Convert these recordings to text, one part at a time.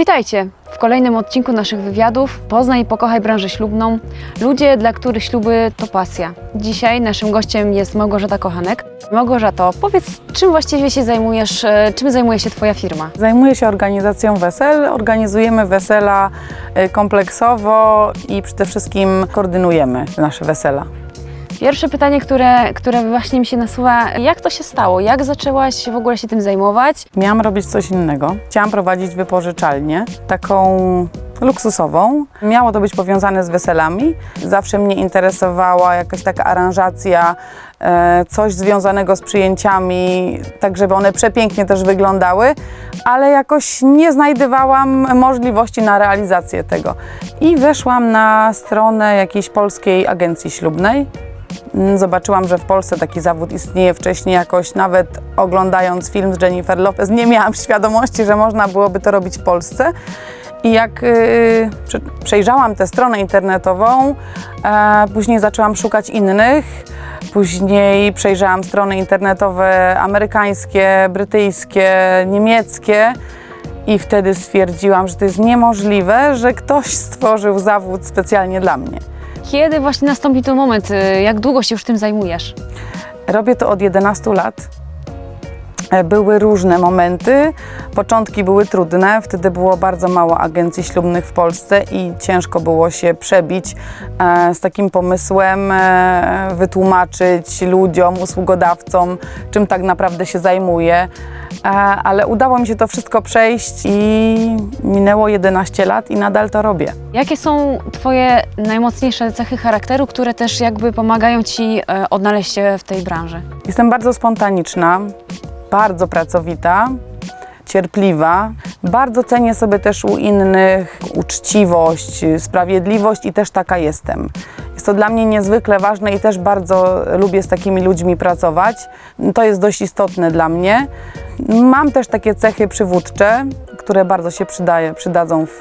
Witajcie w kolejnym odcinku naszych wywiadów. Poznaj i pokochaj branżę ślubną. Ludzie, dla których śluby to pasja. Dzisiaj naszym gościem jest Małgorzata Kochanek. Małgorzato, powiedz, czym właściwie się zajmujesz, e, czym zajmuje się Twoja firma? Zajmuję się organizacją wesel. Organizujemy wesela y, kompleksowo i przede wszystkim koordynujemy nasze wesela. Pierwsze pytanie, które, które właśnie mi się nasuwa, jak to się stało? Jak zaczęłaś w ogóle się tym zajmować? Miałam robić coś innego. Chciałam prowadzić wypożyczalnię, taką luksusową. Miało to być powiązane z weselami. Zawsze mnie interesowała jakaś taka aranżacja, e, coś związanego z przyjęciami, tak żeby one przepięknie też wyglądały, ale jakoś nie znajdowałam możliwości na realizację tego. I weszłam na stronę jakiejś polskiej agencji ślubnej. Mm, Zobaczyłam, że w Polsce taki zawód istnieje wcześniej, jakoś nawet oglądając film z Jennifer Lopez, nie miałam świadomości, że można byłoby to robić w Polsce. I jak y, prze- przejrzałam tę stronę internetową, e, później zaczęłam szukać innych. Później przejrzałam strony internetowe amerykańskie, brytyjskie, niemieckie. I wtedy stwierdziłam, że to jest niemożliwe, że ktoś stworzył zawód specjalnie dla mnie. Kiedy właśnie nastąpi ten moment? e, Jak długo się już tym zajmujesz? Robię to od 11 lat. E, Były różne momenty. Początki były trudne, wtedy było bardzo mało agencji ślubnych w Polsce i ciężko było się przebić e, z takim pomysłem, e, wytłumaczyć ludziom, usługodawcom, czym tak naprawdę się zajmuję. E, ale udało mi się to wszystko przejść i minęło 11 lat i nadal to robię. Jakie są Twoje najmocniejsze cechy charakteru, które też jakby pomagają Ci odnaleźć się w tej branży? Jestem bardzo spontaniczna, bardzo pracowita, cierpliwa. Bardzo cenię sobie też u innych uczciwość, sprawiedliwość i też taka jestem. Jest to dla mnie niezwykle ważne i też bardzo lubię z takimi ludźmi pracować. To jest dość istotne dla mnie. Mam też takie cechy przywódcze, które bardzo się przydaje, przydadzą w,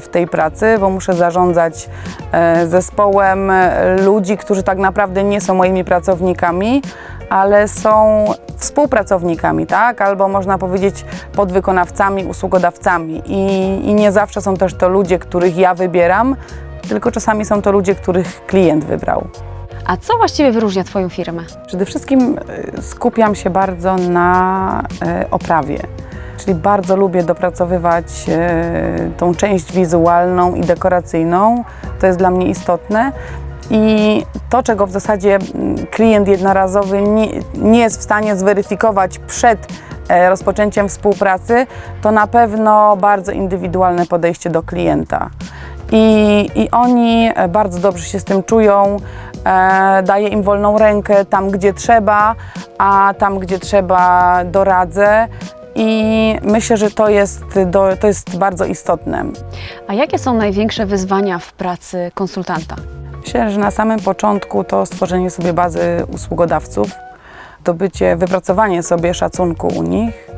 w tej pracy, bo muszę zarządzać e, zespołem e, ludzi, którzy tak naprawdę nie są moimi pracownikami, ale są współpracownikami, tak? Albo można powiedzieć podwykonawcami, usługodawcami. I, I nie zawsze są też to ludzie, których ja wybieram, tylko czasami są to ludzie, których klient wybrał. A co właściwie wyróżnia Twoją firmę? Przede wszystkim y, skupiam się bardzo na y, oprawie. Czyli bardzo lubię dopracowywać y, tą część wizualną i dekoracyjną. To jest dla mnie istotne. I to, czego w zasadzie mm, klient jednorazowy nie, nie jest w stanie zweryfikować przed e, rozpoczęciem współpracy, to na pewno bardzo indywidualne podejście do klienta. I, I oni e, bardzo dobrze się z tym czują. E, im wolną rękę tam, gdzie trzeba, a tam, gdzie trzeba, doradzę. I myślę, że to jest, do, to jest bardzo istotne. A jakie są największe wyzwania w pracy konsultanta? Myślę, że na samym początku to stworzenie sobie bazy usługodawców, dobycie, wypracowanie sobie szacunku u nich,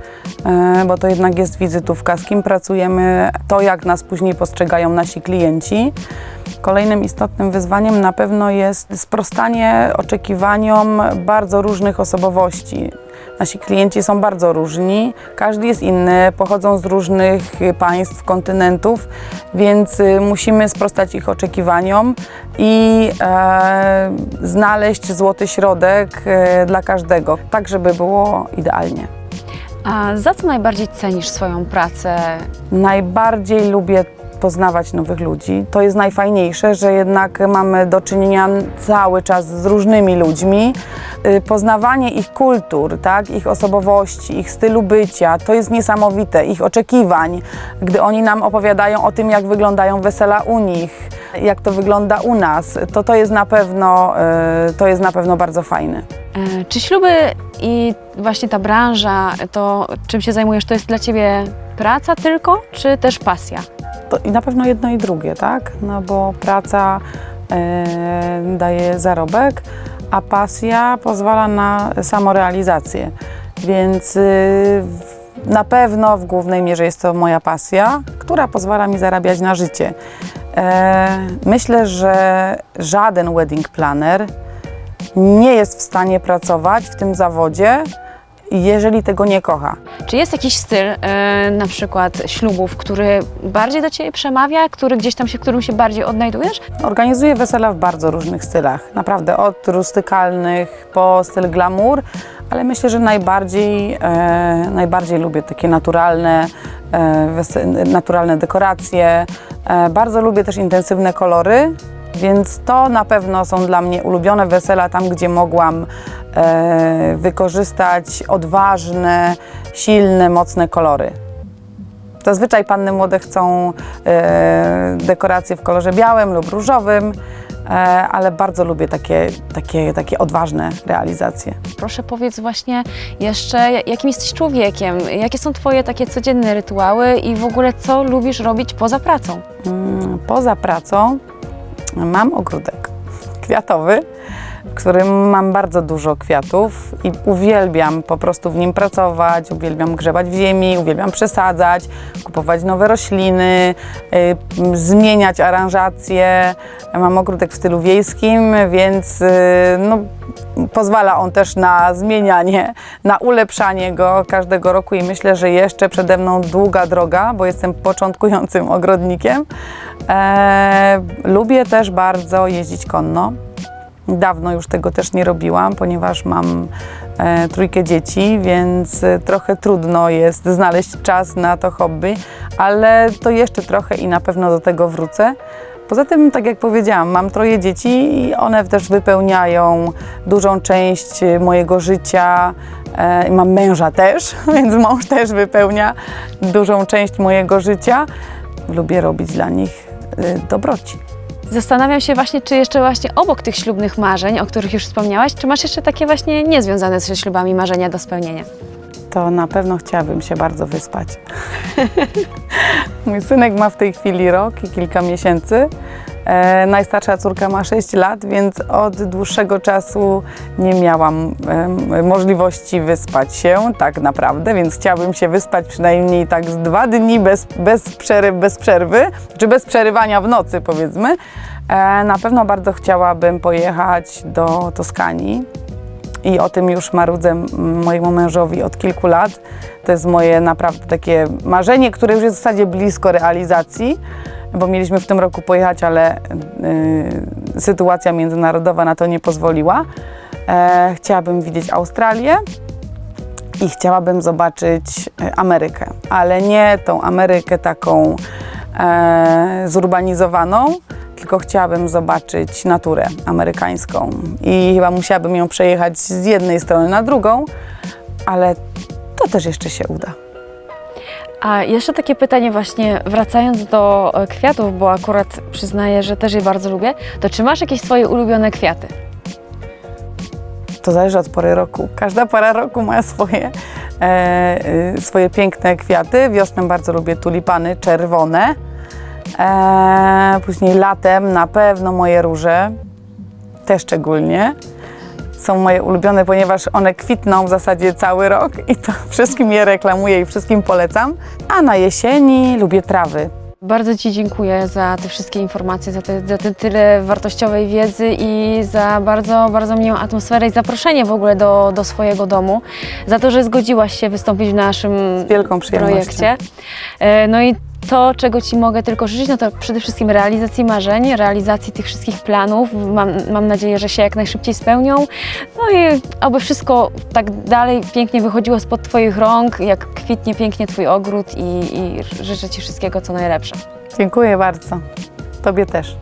bo to jednak jest wizytówka, z kim pracujemy, to jak nas później postrzegają nasi klienci. Kolejnym istotnym wyzwaniem na pewno jest sprostanie oczekiwaniom bardzo różnych osobowości. Nasi klienci są bardzo różni, każdy jest inny, pochodzą z różnych państw, kontynentów, więc y, musimy sprostać ich oczekiwaniom i e, znaleźć złoty środek e, dla każdego, tak żeby było idealnie. A za co najbardziej cenisz swoją pracę? Najbardziej lubię poznawać nowych ludzi. To jest najfajniejsze, że jednak mamy do czynienia cały czas z różnymi ludźmi. Y, Poznawanie ich kultur, tak, ich osobowości, ich stylu bycia, to jest niesamowite, ich oczekiwań, gdy oni nam opowiadają o tym, jak wyglądają wesela u nich, jak to wygląda u nas, to to jest na pewno, y, to jest na pewno bardzo fajne. E, Czy śluby i właśnie ta branża, to czym się zajmujesz, to jest dla Ciebie praca tylko, czy też pasja? To i na pewno jedno i drugie, tak? No bo praca e, daje zarobek, a pasja pozwala na samorealizację. Więc y, w- na pewno w głównej mierze jest to moja pasja, która pozwala mi zarabiać na życie. E, myślę, że żaden wedding planner nie jest w stanie pracować w tym zawodzie, jeżeli tego nie kocha. Czy jest jakiś styl, e, na przykład ślubów, który bardziej do Ciebie przemawia, który gdzieś tam się, w którym się bardziej odnajdujesz? Organizuję wesela w bardzo różnych stylach. Naprawdę od rustykalnych po styl glamour, ale myślę, że najbardziej, e, najbardziej lubię takie naturalne, e, naturalne dekoracje. E, bardzo lubię też intensywne kolory, więc to na pewno są dla mnie ulubione wesela tam, gdzie mogłam wykorzystać odważne, silne, mocne kolory. Zazwyczaj panny młode chcą e, dekoracje w kolorze białym lub różowym, e, ale bardzo lubię takie, takie, takie odważne realizacje. Proszę powiedz właśnie jeszcze, jakim jesteś człowiekiem, jakie są Twoje takie codzienne rytuały i w ogóle co lubisz robić poza pracą? Mm, Poza pracą mam ogródek kwiatowy, w którym mam bardzo dużo kwiatów i uwielbiam po prostu w nim pracować, uwielbiam grzebać w ziemi, uwielbiam przesadzać, kupować nowe rośliny, y, zmieniać aranżacje. Mam ogródek w stylu wiejskim, więc y, no, pozwala on też na zmienianie, na ulepszanie go każdego roku i myślę, że jeszcze przede mną długa droga, bo jestem początkującym ogrodnikiem. E, lubię też bardzo jeździć konno. Dawno już tego też nie robiłam, ponieważ mam e, trójkę dzieci, więc e, trochę trudno jest znaleźć czas na to hobby, ale to jeszcze trochę i na pewno do tego wrócę. Poza tym, tak jak powiedziałam, mam troje dzieci i one też wypełniają dużą część e, mojego życia. E, mam męża też, więc mąż też wypełnia dużą część mojego życia. Lubię robić dla nich e, dobroci. Zastanawiam się właśnie, czy jeszcze właśnie obok tych ślubnych marzeń, o których już wspomniałaś, czy masz jeszcze takie właśnie niezwiązane ze ślubami marzenia do spełnienia? to na pewno chciałabym się bardzo wyspać. Mój synek ma w tej chwili rok i kilka miesięcy. E, najstarsza córka ma 6 lat, więc od dłuższego czasu nie miałam em, możliwości wyspać się tak naprawdę, więc chciałabym się wyspać przynajmniej tak z dwa dni bez, bez, bez przerwy, czy bez przerywania w nocy powiedzmy. E, na pewno bardzo chciałabym pojechać do Toskanii, i o tym już marudzę mojemu mężowi od kilku lat. To jest moje naprawdę takie marzenie, które już jest w zasadzie blisko realizacji, bo mieliśmy w tym roku pojechać, ale y, sytuacja międzynarodowa na to nie pozwoliła. E, chciałabym widzieć Australię i chciałabym zobaczyć e, Amerykę, ale nie tą Amerykę taką e, zurbanizowaną, tylko chciałabym zobaczyć naturę amerykańską i chyba musiałabym ją przejechać z jednej strony na drugą, ale to też jeszcze się uda. A jeszcze takie pytanie właśnie, wracając do e, kwiatów, bo akurat przyznaję, że też je bardzo lubię, to czy masz jakieś swoje ulubione kwiaty? To zależy od pory roku. Każda pora roku ma swoje, e, y, swoje piękne kwiaty. Wiosną bardzo lubię tulipany czerwone. E, później latem na pewno moje róże, te szczególnie. Są moje ulubione, ponieważ one kwitną w zasadzie cały rok i to wszystkim je reklamuję i wszystkim polecam. A na jesieni lubię trawy. Bardzo Ci dziękuję za te wszystkie informacje, za, te, za te tyle wartościowej wiedzy i za bardzo, bardzo miłą atmosferę i zaproszenie w ogóle do, do swojego domu, za to, że zgodziłaś się wystąpić w naszym Z wielką przyjemnością. projekcie. E, No i to, czego Ci mogę tylko życzyć, no to przede wszystkim realizacji marzeń, realizacji tych wszystkich planów. Mam, mam nadzieję, że się jak najszybciej spełnią. No i aby wszystko tak dalej pięknie wychodziło spod Twoich rąk, jak kwitnie pięknie Twój ogród i, i życzę Ci wszystkiego, co najlepsze. Dziękuję bardzo. Tobie też.